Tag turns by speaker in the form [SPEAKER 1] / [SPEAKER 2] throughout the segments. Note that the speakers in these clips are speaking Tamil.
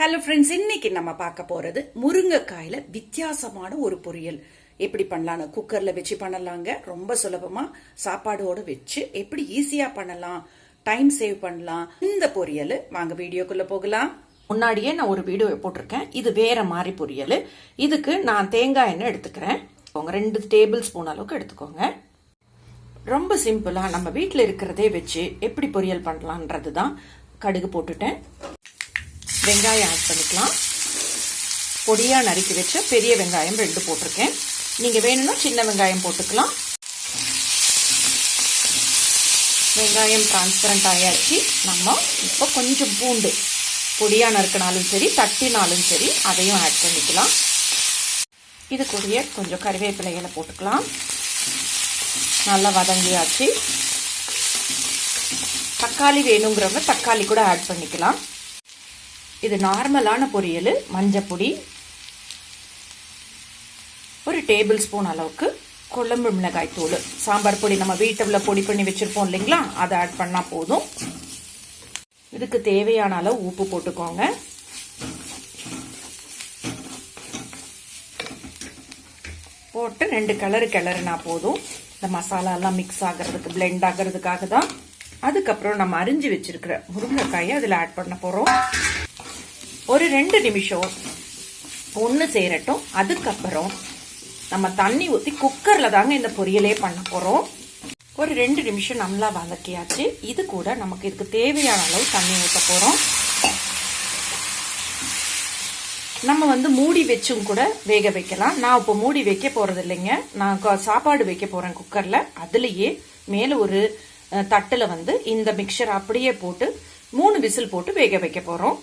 [SPEAKER 1] ஹலோ ஃப்ரெண்ட்ஸ் இன்னைக்கு நம்ம பார்க்க போறது முருங்கைக்காயில வித்தியாசமான ஒரு பொரியல். எப்படி பண்ணலாம்னு குக்கர்ல வச்சு பண்ணலாங்க. ரொம்ப சுலபமா சாப்பாடோட வச்சு எப்படி ஈஸியா பண்ணலாம் டைம் சேவ் பண்ணலாம். இந்த பொரியல் வாங்க வீடியோக்குள்ள போகலாம். முன்னாடியே நான் ஒரு வீடியோ போட்டிருக்கேன். இது வேற மாதிரி பொரியல். இதுக்கு நான் தேங்காய் எண்ணெய் எடுத்துக்கிறேன். ரெண்டு டேபிள் ஸ்பூன் அளவுக்கு எடுத்துக்கோங்க. ரொம்ப சிம்பிளா நம்ம வீட்டில் இருக்கிறதே வச்சு எப்படி பொரியல் பண்ணலான்றது தான் கடுகு போட்டுட்டேன். வெங்காயம் ஆட் பண்ணிக்கலாம். பொடியாக நறுக்கி வச்ச பெரிய வெங்காயம் ரெண்டு போட்டிருக்கேன். நீங்கள் வேணும்னா சின்ன வெங்காயம் போட்டுக்கலாம். வெங்காயம் டிரான்ஸ்பரண்ட் ஆயாச்சு. நம்ம இப்போ கொஞ்சம் பூண்டு. பொடியாக நறுக்கினாலும் சரி தட்டினாலும் சரி அதையும் ஆட் பண்ணிக்கலாம். இது கூடிய கொஞ்சம் கருவேப்பிலைகளை போட்டுக்கலாம். நல்லா வதங்கியாச்சு. தக்காளி வேணுங்கிறவங்க தக்காளி கூட ஆட் பண்ணிக்கலாம். இது நார்மலான பொரியல் மஞ்சப்பொடி ஒரு டேபிள் ஸ்பூன் அளவுக்கு குழம்பு மிளகாய் தூள் சாம்பார் பொடி நம்ம வீட்டில் பொடி பண்ணி வச்சுருப்போம் இல்லைங்களா? அதை ஆட் பண்ணால் போதும். இதுக்கு தேவையான அளவு உப்பு போட்டுக்கோங்க. போட்டு ரெண்டு கலரு கிளறுனா போதும். இந்த மசாலா எல்லாம் மிக்ஸ் ஆகிறதுக்கு பிளெண்ட் ஆகிறதுக்காக தான். அதுக்கப்புறம் நம்ம அரிஞ்சு வச்சிருக்கிற முருங்கைக்காயை அதில் ஆட் பண்ண போகிறோம் ஒரு ரெண்டு நிமிஷம் ஒன்று சேரட்டும். அதுக்கப்புறம் நம்ம தண்ணி ஊற்றி குக்கரில் தாங்க இந்த பொரியலே பண்ண போகிறோம் ஒரு ரெண்டு நிமிஷம் நல்லா வதக்கியாச்சு. இது கூட நமக்கு இதுக்கு தேவையான அளவு தண்ணி ஊற்ற போகிறோம் நம்ம வந்து மூடி வச்சும் கூட வேக வைக்கலாம். நான் இப்போ மூடி வைக்க போகிறது இல்லைங்க. நான் சாப்பாடு வைக்க போகிறேன் குக்கரில். அதுலேயே மேலே ஒரு தட்டில் வந்து இந்த மிக்சர் அப்படியே போட்டு மூணு விசில் போட்டு வேக வைக்க போகிறோம்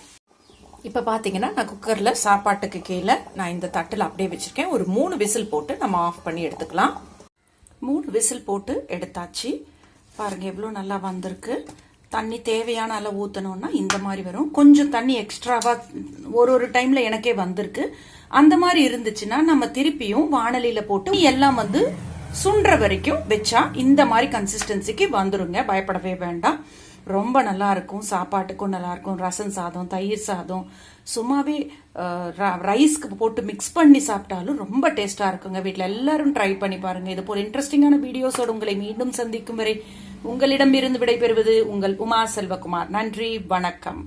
[SPEAKER 1] இப்போ பார்த்தீங்கன்னா நான் குக்கரில் சாப்பாட்டுக்கு கீழே நான் இந்த தட்டில் அப்படியே வச்சுருக்கேன். ஒரு மூணு விசில் போட்டு நம்ம ஆஃப் பண்ணி எடுத்துக்கலாம். மூணு விசில் போட்டு எடுத்தாச்சு. பாருங்க எவ்வளோ நல்லா வந்திருக்கு. தண்ணி தேவையான அளவு ஊற்றணும்னா இந்த மாதிரி வரும். கொஞ்சம் தண்ணி எக்ஸ்ட்ராவாக ஒரு ஒரு டைமில் எனக்கே வந்திருக்கு. அந்த மாதிரி இருந்துச்சுன்னா நம்ம திருப்பியும் வானலியில் போட்டு எல்லாம் வந்து சுன்ற வரைக்கும் வச்சா இந்த மாதிரி கன்சிஸ்டன்சிக்கு வந்துருங்க. பயப்படவே வேண்டாம். ரொம்ப நல்லா இருக்கும் சாப்பாட்டுக்கும் நல்லா இருக்கும் ரசம் சாதம் தயிர் சாதம். சும்மாவே ரைஸ்க்கு போட்டு மிக்ஸ் பண்ணி சாப்பிட்டாலும் ரொம்ப டேஸ்டா இருக்குங்க. வீட்டில் எல்லாரும் ட்ரை பண்ணி பாருங்க. இது போல இன்ட்ரெஸ்டிங்கான வீடியோஸோடு உங்களை மீண்டும் சந்திக்கும் வரை உங்களிடம் இருந்து விடைபெறுவது உங்கள் உமா செல்வகுமார். நன்றி வணக்கம்.